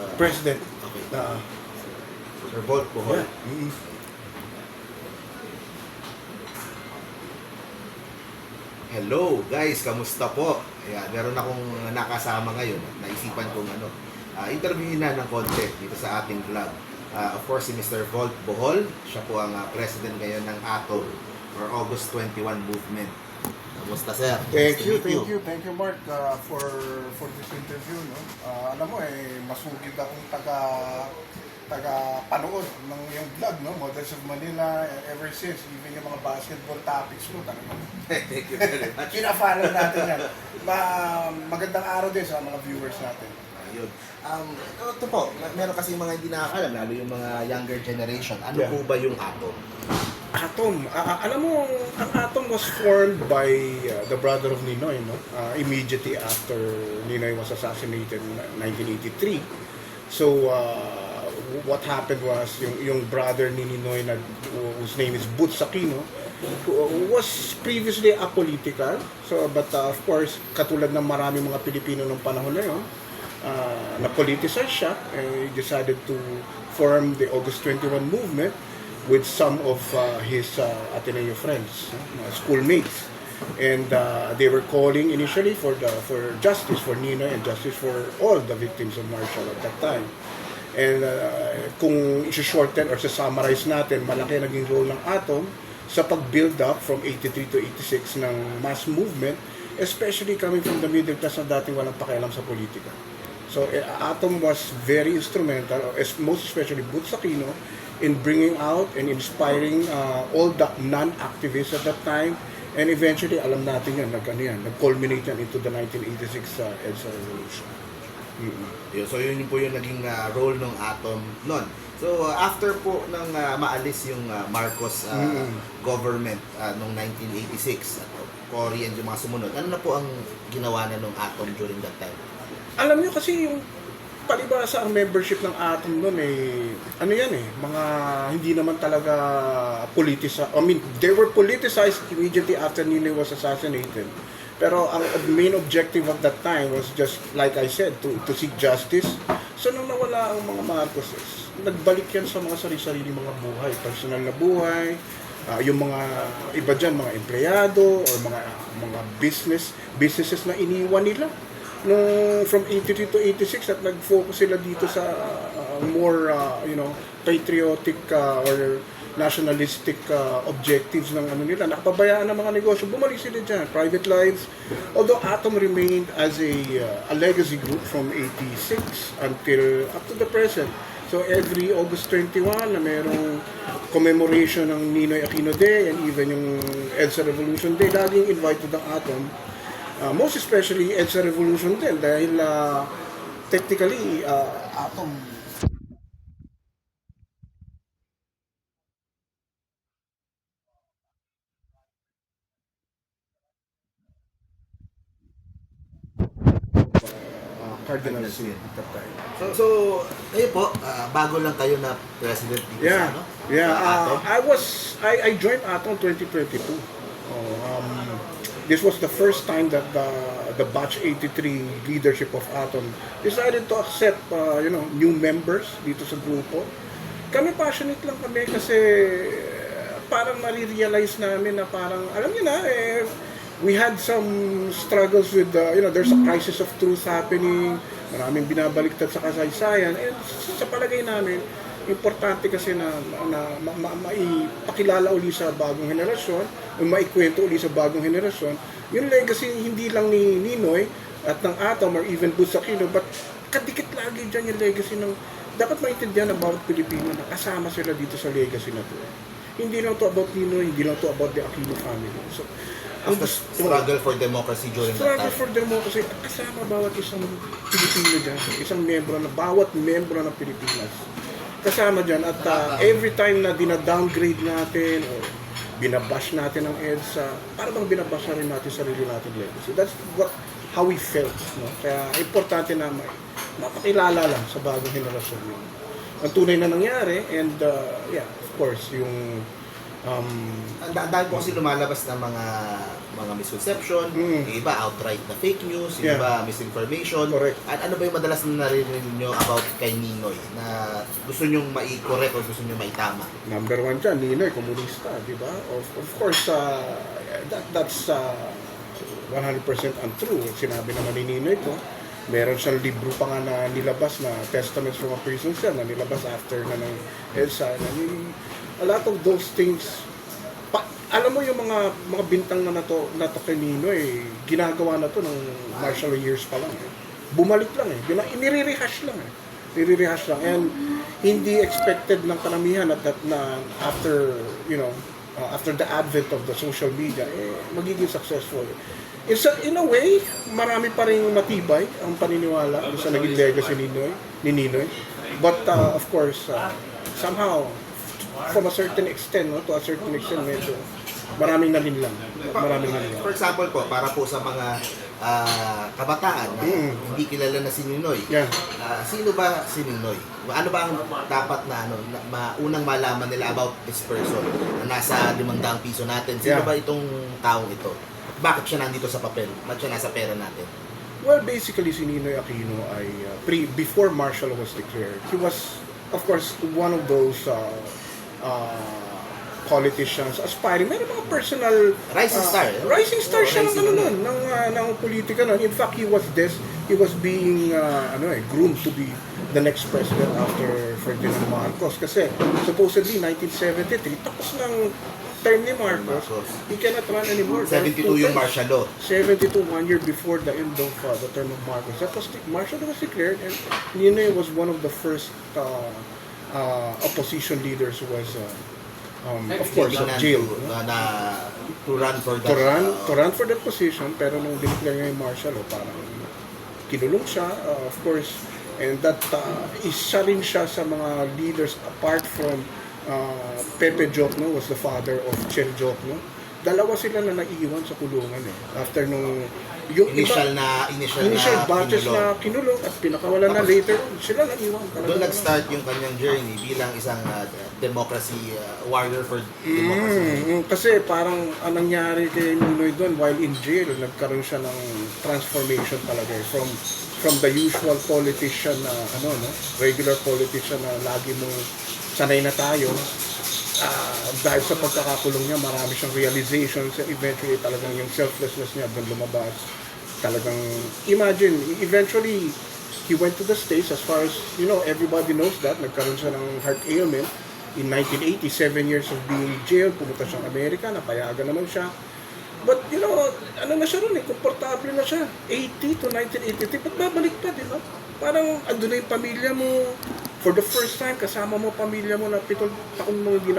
uh, President. Okay. Ah, Sir Bolt Bohol. yeah. Mm. Hello guys, kamusta po? Ayan, meron akong nakasama ngayon at naisipan kong ano, ah, interviewin na ng konti dito sa ating vlog. Ah, of course, si Mr. Volt Bohol, siya po ang ah, president ngayon ng ATO or August 21 Movement. Kamusta sir? Thank you, thank you, thank you Mark uh, for for this interview. No? Uh, alam mo eh, masugid akong taga taga panood ng yung vlog, no? Models of Manila, ever since, even yung mga basketball topics mo, talagang Thank you very much. kina-follow natin yan. Ma magandang araw din sa mga viewers natin. Ayun. Um, ito po, meron kasi mga hindi nakakalam, lalo yung mga younger generation. Ano Yeah. po ba yung ATO? Atom. Ah, alam mo, ang Atom was formed by uh, the brother of Ninoy, no? Uh, immediately after Ninoy was assassinated in 1983. So, uh, what happened was, yung, yung brother ni Ninoy, na, whose name is Boots Aquino, was previously apolitical. So, but uh, of course, katulad ng maraming mga Pilipino nung panahon na yun, uh, na-politicize siya, eh, he decided to form the August 21 movement with some of uh, his uh, Ateneo friends, uh, schoolmates. And uh, they were calling initially for the for justice for Nino and justice for all the victims of martial at that time. And uh, kung isi-shorten or sa-summarize natin, malaki naging role ng Atom sa pag-build up from 83 to 86 ng mass movement, especially coming from the middle class na dating walang pakialam sa politika. So eh, Atom was very instrumental, most especially Boots Aquino, in bringing out and inspiring uh, all the non-activists at that time. And eventually, alam natin yan, nag, ano yan, nag-culminate yan into the 1986 uh, EDSA Revolution. Mm-mm. Yun, so yun po yung naging ah, role ng Atom noon. So ah, after po nang ah, maalis yung ah, Marcos ah, Mm. government ah, noong 1986, at Cory and yung mga sumunod, ano na po ang ginawa na ng Atom during that time? Alam nyo kasi yung palibasa ang membership ng Atom noon eh, ano yan eh, mga hindi naman talaga politicized. I mean, they were politicized immediately after Ninoy was assassinated. Pero ang main objective of that time was just, like I said, to, to seek justice. So nung nawala ang mga Marcoses, nagbalik yan sa mga sarili-sarili mga buhay, personal na buhay, ah, yung mga iba dyan, mga empleyado or mga mga business businesses na iniwan nila nung from 83 to 86 at nag-focus sila dito sa uh, more uh, you know patriotic uh, or nationalistic uh, objectives ng ano nila. Nakapabayaan ng mga negosyo. Bumalik sila dyan. Private lives. Although Atom remained as a uh, a legacy group from 86 until up to the present. So every August 21 na merong commemoration ng Ninoy Aquino Day and even yung EDSA Revolution Day laging invited ang Atom Uh, most especially EDSA Revolution din dahil uh, technically uh, atom uh, Cardinal Sin at that time. So, so kayo po, ah, bago lang kayo na president dito Yeah, sa ano? yeah. Uh, Atom? I was I, I joined Atom 2022. This was the first time that the the batch 83 leadership of Atom decided to accept uh, you know new members dito sa grupo. Kami passionate lang kami kasi uh, parang nare-realize namin na parang alam niyo na eh we had some struggles with the, you know, there's a crisis of truth happening, maraming binabaliktad sa kasaysayan, and sa palagay namin, importante kasi na, na ma, ma, maipakilala uli sa bagong henerasyon, o maikwento uli sa bagong henerasyon, yung legacy hindi lang ni Ninoy at ng Atom or even Boots Aquino, but kadikit lagi dyan yung legacy ng dapat maintindihan ng bawat Pilipino na kasama sila dito sa legacy na to. Hindi lang to about Ninoy, hindi lang to about the Aquino family. So, ang gusto- struggle for democracy during that Struggle time. for democracy kasama bawat isang Pilipino dyan, isang membro na, bawat membro ng Pilipinas. Kasama dyan at uh, every time na dina-downgrade natin o binabash natin ang EDSA, para bang binabash na rin natin sarili natin legacy. That's what how we felt. No? Kaya importante na may, mapakilala lang sa bagong henerasyon yun. Ang tunay na nangyari and uh, yeah, of course, yung Um, Ang da- dahil po kasi lumalabas ng mga mga misconception, Mm. yung iba outright na fake news, yung Yeah. iba misinformation. Correct. At ano ba yung madalas na narinig nyo about kay Ninoy na gusto nyong mai-correct o gusto nyong maitama? number one dyan, Ninoy, komunista, di ba? Of, of course, uh, that, that's uh, 100% untrue. Sinabi naman ni Ninoy ko, meron siyang libro pa nga na nilabas na Testaments from a Prison Cell na nilabas after na ng EDSA. Na ni- a lot of those things, pa, alam mo yung mga mga bintang na nato, nato kay Ninoy, ginagawa na to ng martial years pa lang. Eh. Bumalik lang eh. Gina, inire-rehash lang eh. Nire-rehash lang. And hindi expected ng karamihan at that na after, you know, uh, after the advent of the social media, eh, magiging successful. It's a, in a way, marami pa rin matibay ang paniniwala sa naging legacy ni Ninoy, ni Ninoy. But uh, of course, uh, somehow, from a certain extent, no, to a certain extent, medyo maraming nalinlang. Maraming nalinlang. For example po, para po sa mga ah, kabataan na Mm. hindi kilala na si Ninoy, Yeah. ah, sino ba si Ninoy? Ano ba ang dapat na ano, na, maunang malaman nila about this person na nasa 500 piso natin? Sino Yeah. ba itong taong ito? Bakit siya nandito sa papel? Bakit siya nasa pera natin? Well, basically, si Ninoy Aquino ay uh, pre before martial was declared. He was, of course, one of those uh, uh, politicians aspiring. Meron mga personal Rising uh, star, eh? Rising star Oh, siya ng rising ano ano. nun, ng uh, ng politika nun. In fact, he was this he was being uh, ano eh groomed to be the next president after Ferdinand Marcos kasi supposedly 1973 tapos ng term ni Marcos, Marcos. he cannot run anymore. 72 Two yung martial law. 72, one year before the end of uh, the term of Marcos. That was martial law was declared, and Ninoy was one of the first uh, uh, opposition leaders was, uh, um, of course, uh, Tingnan jailed. to, no? na, na, to run for that. To run, uh, to run for that position, pero nung dineclare niya yung martial law, parang kinulong siya, uh, of course, and that uh, isa rin siya sa mga leaders apart from uh, Pepe Jokno was the father of Chen Jokno. Dalawa sila na naiiwan sa kulungan eh. After nung yung initial na initial, initial na batches kinulong. na kinulong at pinakawalan na Tapos- later, sila naiwan. Talaga Doon nag-start yung kanyang journey bilang isang uh, democracy uh, warrior for democracy. Mm, mm, kasi parang ang nangyari kay Ninoy doon while in jail, nagkaroon siya ng transformation talaga eh. From from the usual politician na ano no, regular politician na lagi mo sanay na tayo. ah, dahil sa pagkakakulong niya, marami siyang realizations and eventually talagang yung selflessness niya doon lumabas. Talagang, imagine, eventually, he went to the States as far as, you know, everybody knows that. Nagkaroon siya ng heart ailment. In 1980, seven years of being jailed, pumunta siyang Amerika, napayagan naman siya. But, you know, ano na siya ron eh, komportable na siya. 80 to 1983, ba't babalik pa, di ba? Parang andun na yung pamilya mo. For the first time, kasama mo pamilya mo na pitong taon mo hindi.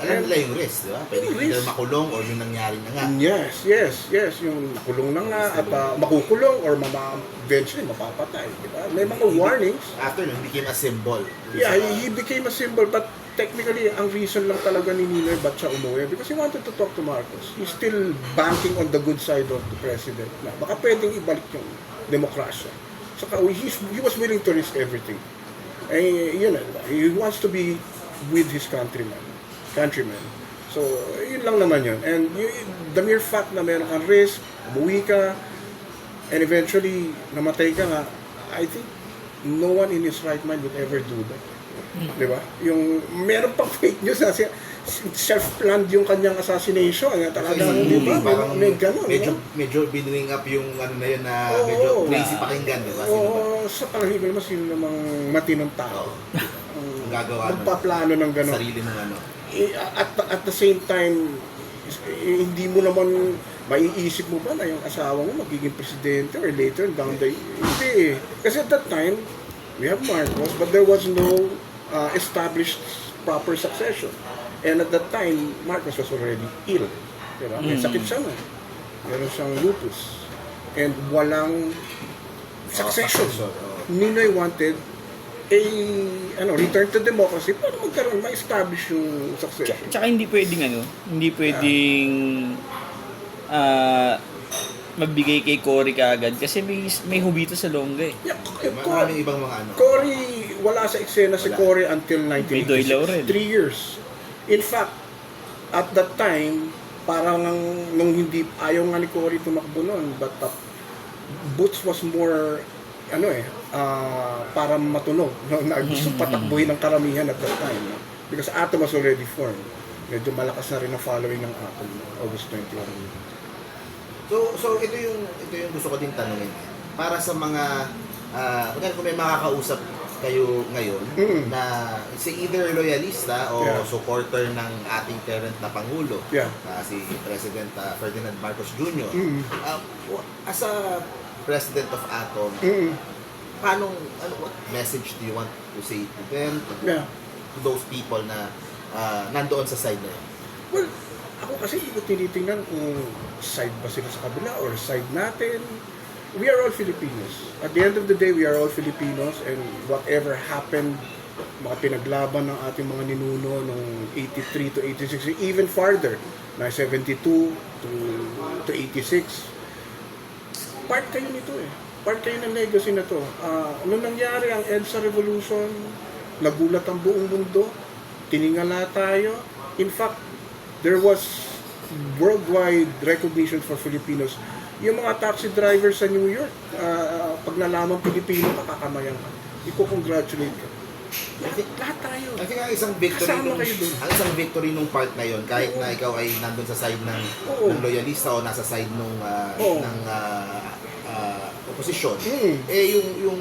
Alam nila yung risk, di ba? Pwede Yung risk. makulong or yung nangyari na nga. Yes, yes, yes. Yung nakulong na nga at ah, makukulong or mama, eventually mapapatay. Di ba? May mga warnings. After nun, he became a symbol. Yeah, he, he became a symbol but technically ang reason lang talaga ni Ninoy ba't siya umuwi because he wanted to talk to Marcos. He's still banking on the good side of the president na baka pwedeng ibalik yung demokrasya. Saka he's, he was willing to risk everything. Eh, yun na, he wants to be with his countrymen, countrymen. So, yun lang naman yun. And y- the mere fact na meron kang risk, umuwi ka, and eventually namatay ka nga, I think no one in his right mind would ever do that. Di ba? Yung meron pang fake news na siya, self-planned yung kanyang assassination. Kaya talagang, Kasi di ba? Parang may ganun. medyo, no? medyo binuing up yung ano na yun na Oo. medyo crazy pakinggan, di ba? Oo, sa palagay ko naman sino namang matinong tao. Oo. Ang Ang gagawa nun. magpaplano ng gano'n. Sarili mong ano. Eh, at, at the same time, hindi mo naman maiisip mo ba na yung asawa mo magiging presidente or later down the Hindi eh. Kasi at that time, we have Marcos, but there was no uh, established proper succession. And at that time, Marcos was already ill. Diba? May sakit siya na. Meron siyang lupus. And walang succession. successor, oo. Ninoy wanted a ano, return to democracy para magkaroon, ma-establish yung succession. Tsaka, tsaka hindi pwedeng ano, hindi pwedeng ah magbigay kay Cory kaagad kasi may may hubito sa longga eh. Yeah, eh, Co- Maraming ibang mga ano. Cory, wala sa eksena si Wala. Cory until May Doy 1986. Laurel. Three years. In fact, at that time, parang nang, nung hindi, ayaw nga ni Cory tumakbo nun, but uh, Boots was more, ano eh, ah, para matunog. No? Na gusto patakbuhin ng karamihan at that time. No? Because Atom was already formed. Medyo malakas na rin ang following ng Atom, no? August 21. So, so ito yung ito yung gusto ko din tanungin. Para sa mga uh, kung may makakausap kayo ngayon Mm. na si either loyalista o Yeah. supporter ng ating current na pangulo, Yeah. ah, si President ah, Ferdinand Marcos Jr. Mm. W- as a president of Atom, Mm. paano ano what message do you want to say to them to, Yeah. to those people na ah, nandoon sa side na yun? Well, ako kasi hindi ko tinitingnan kung side ba sila sa kabila or side natin. We are all Filipinos. At the end of the day, we are all Filipinos and whatever happened, mga pinaglaban ng ating mga ninuno nung 83 to 86, even farther, na 72 to, to 86, part kayo nito eh. Part kayo ng legacy na to. Ah, nung nangyari ang EDSA Revolution, nagulat ang buong mundo, tiningala tayo. In fact, there was worldwide recognition for Filipinos. Yung mga taxi drivers sa New York, ah, pag nalaman Pilipino ka, kakamayan ka. Iko-congratulate ka. Lahat, lahat tayo. I think ang isang victory Kasama nung, kayo dun. ang isang victory nung part na yon kahit na ikaw ay nandun sa side ng, Oo. ng loyalista o nasa side nung ah, Oo. ng ah, ah, opposition Mm. eh yung yung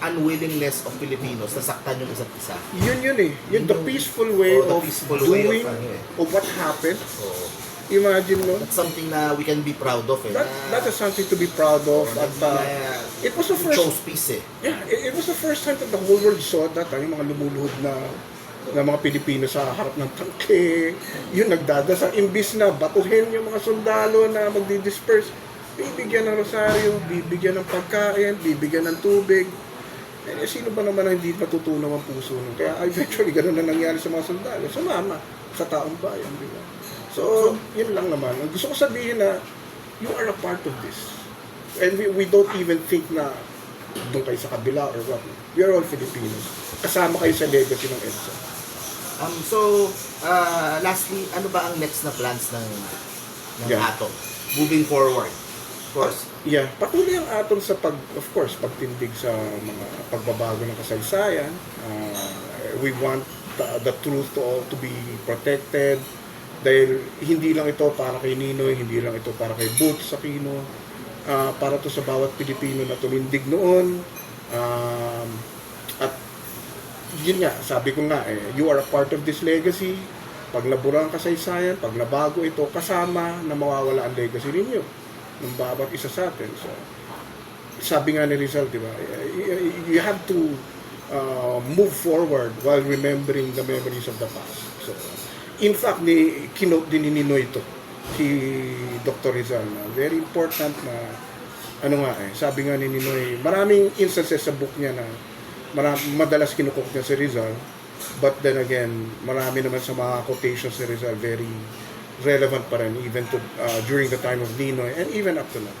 unwillingness of Filipinos na saktan yung isa't isa. Yun yun eh. Yun, the peaceful way Oh, the of peaceful way of doing ano eh. of what happened. So Imagine mo. that's something na we can be proud of eh. That, na, that is something to be proud of. At uh, na- it was the first chose peace eh. Yeah, it, it was the first time that the whole world saw that, ah, yung mga lumuluhod na na mga Pilipino sa harap ng tangke, yun nagdadasal, imbis na batuhin yung mga sundalo na magdi-disperse, bibigyan ng rosaryo, bibigyan ng pagkain, bibigyan ng tubig. Eh, sino ba naman ang hindi matutunaw ang puso nun? Kaya eventually, ganun na nangyari sa mga sundalo. Sumama sa taong bayan, di ba? So, yun lang naman. Ang gusto ko sabihin na, you are a part of this. And we, we don't even think na doon kayo sa kabila or what. We are all Filipinos. Kasama kayo sa legacy ng EDSA. Um, so, uh, lastly, ano ba ang next na plans ng, ng Yeah. Atom? Moving forward. Of course. Yeah, patuloy ang aton sa pag, of course, pagtindig sa mga pagbabago ng kasaysayan. Uh, we want the, the truth to all to be protected. Dahil hindi lang ito para kay Ninoy, hindi lang ito para kay Boots Aquino. Uh, para to sa bawat Pilipino na tumindig noon. Um, at yun nga, sabi ko nga, eh, you are a part of this legacy. Pag nabura ang kasaysayan, pag nabago ito, kasama na mawawala ang legacy ninyo ng bawat isa sa atin. So, sabi nga ni Rizal, di ba, you, you have to uh, move forward while remembering the memories of the past. So, in fact, ni, kinote din ni Ninoy ito, si Dr. Rizal, na very important na, ano nga eh, sabi nga ni Ninoy, maraming instances sa book niya na maram, madalas kinukok niya si Rizal, but then again, marami naman sa mga quotations ni Rizal very relevant pa rin even to uh, during the time of Ninoy and even up to now.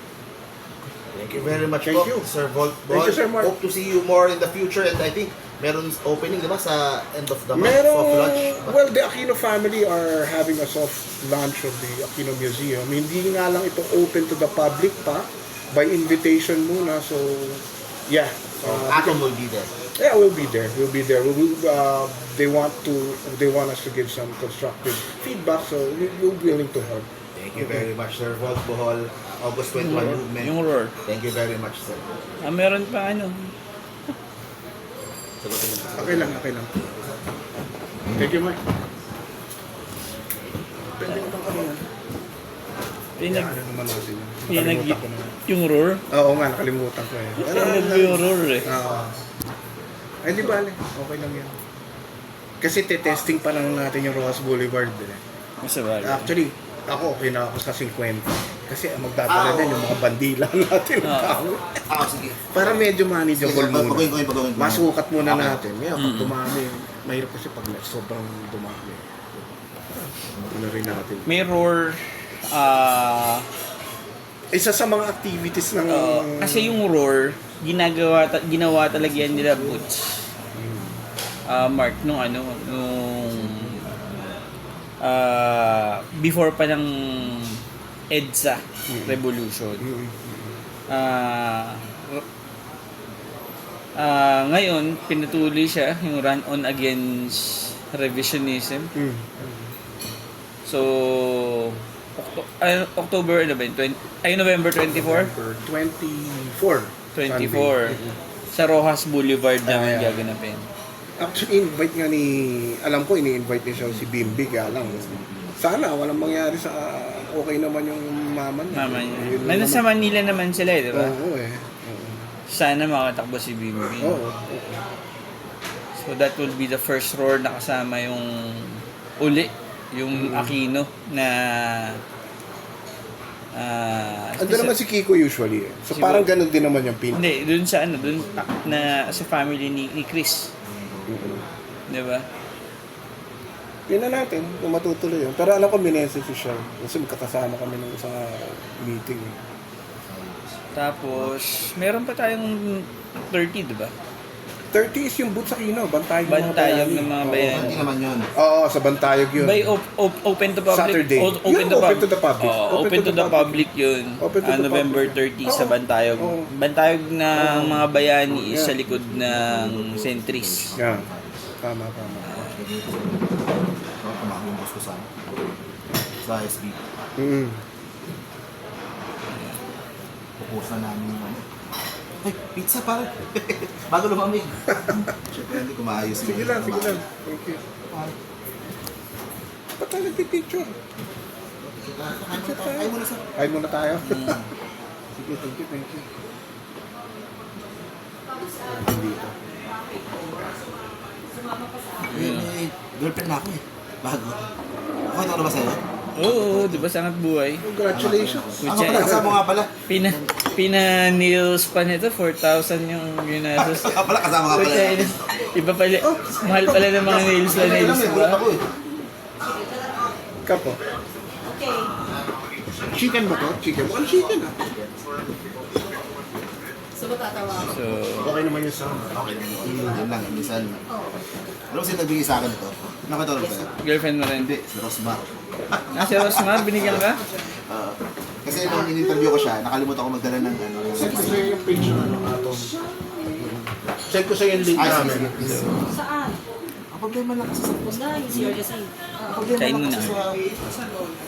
Thank you very much Thank po, you. Sir Volt Thank you, Sir Mark. Hope to see you more in the future and I think meron opening, di ba, sa end of the month, Merong, soft launch. well, the Aquino family are having a soft launch of the Aquino Museum. Hindi nga lang ito open to the public pa, by invitation muna. So, yeah. So, Uh, Atom will be there. yeah, we'll be there. We'll be there. We will, uh, they want to, they want us to give some constructive feedback, so we- we're willing to help. Thank you very much, Sir Volt Bohol. August 21 movement. Yung roar. Thank you very much, sir. Ah, meron pa ano. Sagutin mo. Okay lang, okay lang. Thank you, Mike. Pwede ko bang ano yan? Pinag, Ano naman natin pinag, yung roar. Oo nga, nakalimutan ko eh. Ano, Pinag yung roar eh. Oo. Ay, di bale. Okay lang yan. Kasi te-testing pa lang natin yung Rojas Boulevard eh. Masabali. Actually, ako okay na ako sa 50. Kasi ang magdadala Ah, din oo. yung mga bandila natin. ng Ah. tao. Ah, sige. Para medyo manageable Sige, muna. pagawin ko yun, pagawin ko yun. Masukat muna Okay. natin. Ngayon, pag Mm. dumami, mahirap kasi pag sobrang dumami. Ano rin natin. May roar. Ah, Isa sa mga activities ng... Oo, kasi yung roar, ginagawa ta- ginawa talaga yan nila Boots. Ah, Mark nung ano, nung ah, before pa ng EDSA revolution. Mm. Ah, ah, ngayon, pinatuloy siya yung run on against revisionism. Mm. So, Octo- ay, October ano ba yun? 20, ay, November 24? November 24. 24. Sunday. Sa Rojas Boulevard namin Ah, yeah. gaganapin. Actually, invite nga ni, alam ko, ini-invite niya siya si Bimbi, kaya lang. Sana, walang mangyari sa, okay naman yung mama niya. Mama niya. Yun nasa naman. Manila naman sila eh, di ba? Oo eh. Oo. Sana makatakbo si Bimbi. Oo. oo. So that will be the first roar na kasama yung uli, yung Aquino na ah, Ando naman si Kiko usually eh. So Si parang ganun din naman yung pin. Hindi, dun sa ano, dun na sa family ni, ni Chris. Oo. Di ba? Yun na natin, kung matutuloy yun. Pero alam ko, minessage siya. Kasi magkakasama kami ng isang meeting. Tapos, meron pa tayong 30, di ba? 30 is yung boot sa Kino, Bantayog ng mga Bantayog bayani. ng mga Oo. bayani. Hindi naman yun. Oo, sa Bantayog yun. By op- op- open to public. Saturday. O- open, Yun, to, open pub- to the public. Oo, Open open, to to, the the public, yun. Open to Ah, the November public. 30 sa Oo. Bantayog. Oo. Bantayog ng Oo. mga bayani is Yeah. sa likod ng Centris. Yeah. Tama, tama. So, ko sa sa SB. Mm. Pupus na namin yung ano. Ay, pizza pare. Bago lumamig. Siyempre, hindi ko maayos. yung- Sige lang, sige lang. Thank you. Ba't tayo nagpipicture? Ah, mo tayo. Kain mo na sa... Kain muna tayo. Mm. Sige, thank you, thank you. Dito. Eh, eh, girlfriend na ako eh. Bago. Okay na ba sa'yo? Oo, di ba sangat buhay? Congratulations. Ako pala, kasama nga pala. Pina, pina nails pa nito, 4,000 yung ginastos. Ako pala, kasama nga pala. Iba pala, mahal pala ng mga nails na nails, eh, gulat ako eh. Kapo. Chicken ba to? Chicken. Mukhang chicken ah. So, matatawa ako. So, Okay naman yung sound. Okay lang yun. Yun lang, minsan. Alam mo sino nagbigay sa akin ito? Nakita ko ba? girlfriend mo rin. Hindi, si Rosmar. Ah, si Rosmar, binigyan ka? Ah, kasi nung in-interview ko siya, nakalimutan ko magdala ng ano. ng Send ko sa'yo yung picture ano, Atom. Send ko sa'yo yung link Ay, sige, namin. sige, please. Saan? Ang problema lang kasi sa easier kasi. ang problema Kain lang muna. kasi sa